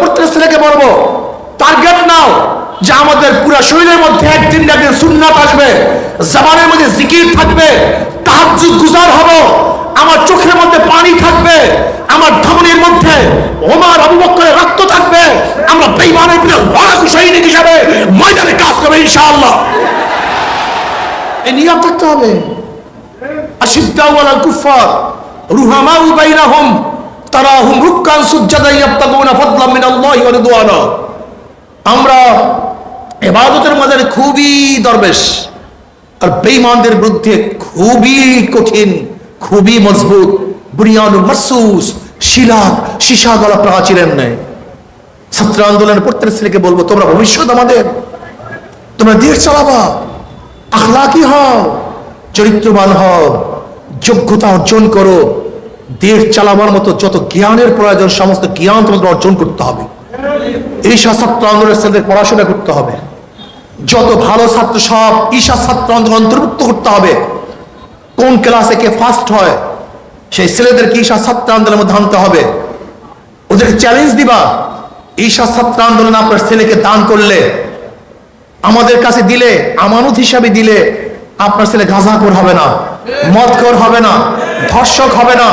প্রত্যেক ছেলেকে বলব টার্গেট নাও যে আমাদের পুরো শরীরের মধ্যে একদিন একদিন সুন্নাত আসবে মধ্যে জিকির থাকবে, তাহাজ্জুদ গুজার হব, আমার চোখের মধ্যে পানি থাকবে, আমার ধমনির মধ্যে ওমার, আবু রক্ত থাকবে, আমরা বেঈমানের বিরুদ্ধে লড়াকু সৈনিক হিসাবে ময়দানে কাজ করবে ইনশাআল্লাহ। এই নিয়ম থাকতে হবে। আশিদ্দাউ আলাল কুফার রুহামাউ বাইনাহুম, তারাহুম মিনাল্লাহি ওয়া রিদওয়ানা আমরা ইবাদতের মধ্যে খুবই দরবেশ আর বেঈমানদের বিরুদ্ধে খুবই কঠিন, খুবই মজবুত মাসুস শিলা গলা প্রাচীরের ছাত্র প্রত্যেক বলব, তোমরা ভবিষ্যৎ আমাদের, তোমরা দেশ চালাবা, আখলাকি হও, চরিত্রবান হও, যোগ্যতা অর্জন করো, দেশ চালাবার মতো যত জ্ঞানের প্রয়োজন, সমস্ত জ্ঞান তোমাদের অর্জন করতে হবে। এই ছাত্র আন্দোলনের পড়াশোনা করতে হবে। যত ভালো ছাত্র সব ঈশা ছাত্র আন্দোলন অন্তর্ভুক্ত করতে হবে। কোন ক্লাসে কে ফার্স্ট হয়, সেই ছেলেদেরকে ঈশা ছাত্র আন্দোলনের মধ্যে আনতে হবে। ওদেরকে চ্যালেঞ্জ দিবা, ঈশা ছাত্র আন্দোলন আপনার ছেলেকে দান করলে, আমাদের কাছে দিলে, আমানত হিসাবে দিলে আপনার ছেলে গাঁজাখোর হবে না মদখোর হবে না। ধর্ষক হবে না,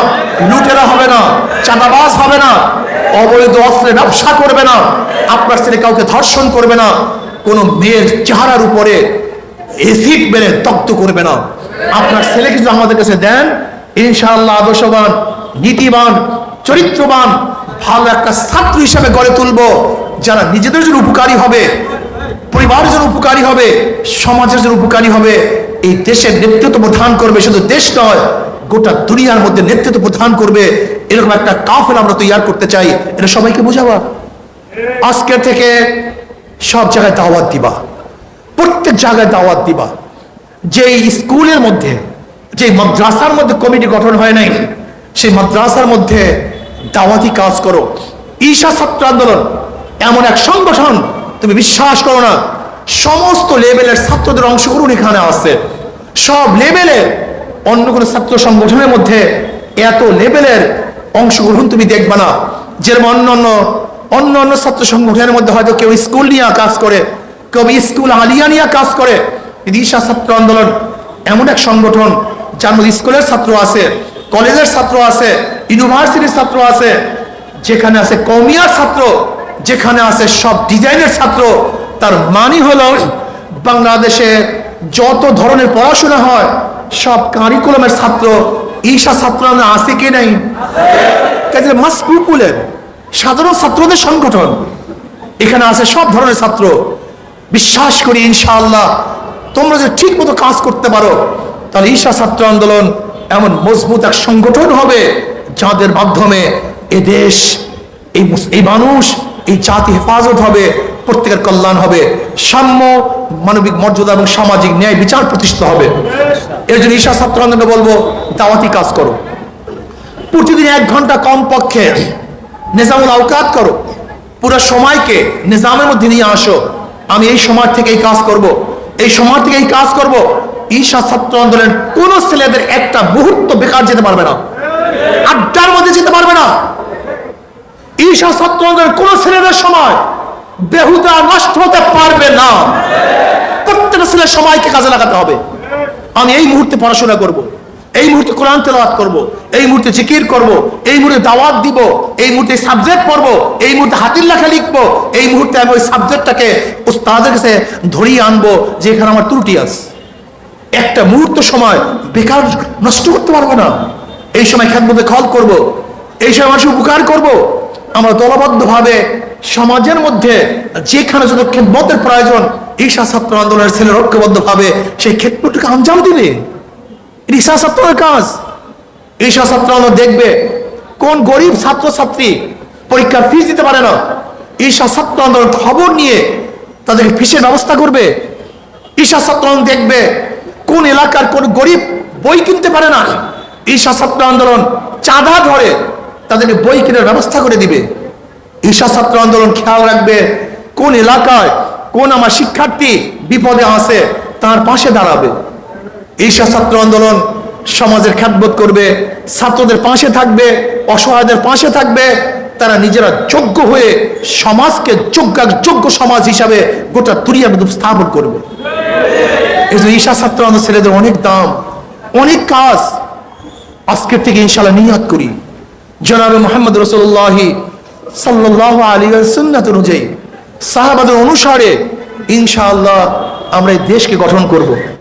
লুটেরা হবে না, চাঁদাবাজ হবে না, অবৈধ অস্ত্রে ব্যবসা করবে না, আপনার ছেলে কাউকে ধর্ষণ করবে না, কোনো মেয়ের চেহারার উপরে এসিড মেরে দগ্ধ করবে না। আপনার ছেলেকে যদি আমাদের কাছে দেন, ইনশাআল্লাহ আদর্শবান, নীতিবান, চরিত্রবান, ভালো একটা ছাত্র হিসাবে গড়ে তুলব, যারা নিজেদের জন্য উপকারী হবে, পরিবারের জন্য উপকারী হবে, সমাজের জন্য উপকারী হবে, এই দেশের নেতৃত্ব প্রধান করবে, শুধু দেশ নয় গোটা দুনিয়ার মধ্যে নেতৃত্ব প্রদান করবে, এরকম একটা কাফেলা আমরা তৈরি করতে চাই, এটা সবাইকে বোঝাবা। আজকে থেকে সব জায়গায় দাওয়াত দিবা, প্রত্যেক জায়গায় দাওয়াত দিবা। যে স্কুলের মধ্যে যে মাদ্রাসার মধ্যে কমিটি গঠন হয় নাই, সেই মাদ্রাসার মধ্যে দাওয়াতি কাজ করো। ঈশা ছাত্র আন্দোলন, এমন এক সংগঠন, তুমি বিশ্বাস করো না, সমস্ত লেভেলের ছাত্রদের অংশগ্রহণ এখানে আছে। সব লেভেলের অন্য কোনো ছাত্র সংগঠনের মধ্যে এত লেভেলের অংশগ্রহণ তুমি দেখবা না। যেরকম অন্য অন্য অন্য অন্য ছাত্র সংগঠনের মধ্যে হয়তো কেউ স্কুল নিয়ে কাজ করে, কেউ স্কুল আলিয়া নিয়ে কাজ করে। ঈশা ছাত্র আন্দোলন এমন এক সংগঠন, যার মধ্যে স্কুলের ছাত্র আছে, কলেজের ছাত্র আছে, ইউনিভার্সিটির ছাত্র আছে, যেখানে আছে কমিয়ার ছাত্র, যেখানে আছে সব ডিজাইনের ছাত্র। তার মানি হলো বাংলাদেশে যত ধরনের পড়াশোনা হয় সব কারিকুলামের ছাত্র, ঈশা ছাত্র আছে কি নাই? মাসকুকুলের সাধারণ ছাত্রদের সংগঠন। এখানে আছে সব ধরনের ছাত্র। বিশ্বাস করি, ইনশাআল্লাহ, তোমরা যে ঠিক মতো কাজ করতে পারো, তাহলে ঈশা ছাত্র আন্দোলন এমন মজবুত এক সংগঠন হবে, যাদের মাধ্যমে এ দেশ, এই এই মানুষ, এই জাতি হেফাজত হবে, প্রত্যেকের কল্যাণ হবে, সাম্য, মানবিক মর্যাদা এবং সামাজিক ন্যায় বিচার প্রতিষ্ঠিত হবে। এর জন্য ঈশা ছাত্র আন্দোলনে বলব, দাওয়াতি কাজ করো। প্রতিদিন এক ঘণ্টা কম পক্ষে নিজামুল আওকাত করো। পুরো সময়কে নিজামের মধ্যে নিয়ে আসো। আমি এই সময় থেকে এই কাজ করব। এই সময় থেকে এই কাজ করব। ঈশা ছাত্র আন্দোলনের কোন ছেলেদের একটা মুহূর্ত বেকার যেতে পারবে না। আড্ডার মধ্যে যেতে পারবে না। ঈশা ছাত্র আন্দোলনের কোন ছেলেদের সময় বেহুদা নষ্ট হতে পারবে না। প্রত্যেকটা ছেলের সময়কে কাজে লাগাতে হবে। আমি এই মুহূর্তে পড়াশোনা করব। এই মুহূর্তে কোরআন তেলাওয়াত করব। এই মুহূর্তে জিকির করব। এই মুহূর্তে দাওয়াত দিব, এই মুহূর্তে সাবজেক্ট পড়ব, এই মুহূর্তে হাতির লেখা লিখব, এই মুহূর্তে আমি ওই সাবজেক্টটাকে উস্তাদের কাছে ধরিয়ে আনব যে এখানে আমার ত্রুটি আছে একটা মুহূর্ত সময় বেকার নষ্ট করতে পারব না এই সময় খেদমতে খল করব। এই সময় মানুষের উপকার করব। আমরা দলবদ্ধভাবে সমাজের মধ্যে যেখানে যত খেদমতের প্রয়োজন, ঈশা ছাত্র আন্দোলনের ছেলের ঐক্যবদ্ধভাবে সেই ক্ষেত্রটিকে আঞ্জাম দিবে? ঈশা ছাত্রের কাজ। ঈশা ছাত্র আন্দোলন দেখবে, কোন গরিব ছাত্রছাত্রী পরীক্ষার ফিস দিতে পারে না। ঈশা ছাত্র আন্দোলন খবর নিয়ে তাদেরকে ফিসের ব্যবস্থা করবে। ঈশা ছাত্র দেখবে, কোন এলাকার কোন গরিব বই কিনতে পারে না। ঈশা ছাত্র আন্দোলন চাঁদা ধরে তাদেরকে বই কেনার ব্যবস্থা করে দিবে। ঈশা ছাত্র আন্দোলন খেয়াল রাখবে। কোন এলাকায় কোন আমার শিক্ষার্থী বিপদে আছে, তার পাশে দাঁড়াবে। ঈশা ছাত্র আন্দোলন সমাজের খ্যাতবোধ করবে, ছাত্রদের পাশে থাকবে, অসহায়দের পাশে থাকবে, তারা নিজেরা যোগ্য হয়ে সমাজকে যোগ্য যোগ্য সমাজ হিসাবে গোটা তুরিয়া স্থাপন করবে। ঈশা ছাত্র আন্দোলন ছেলেদের অনেক দাম, অনেক কাজ। আজকের থেকে ইনশাল্লাহ নিয়াত করি। জনাবে মোহাম্মদ রসুল্লাহি সাল্লাহ আলী সুন্নাত অনুযায়ী সাহাবাদের অনুসারে ইনশাআল্লাহ আমরা এই দেশকে গঠন করব।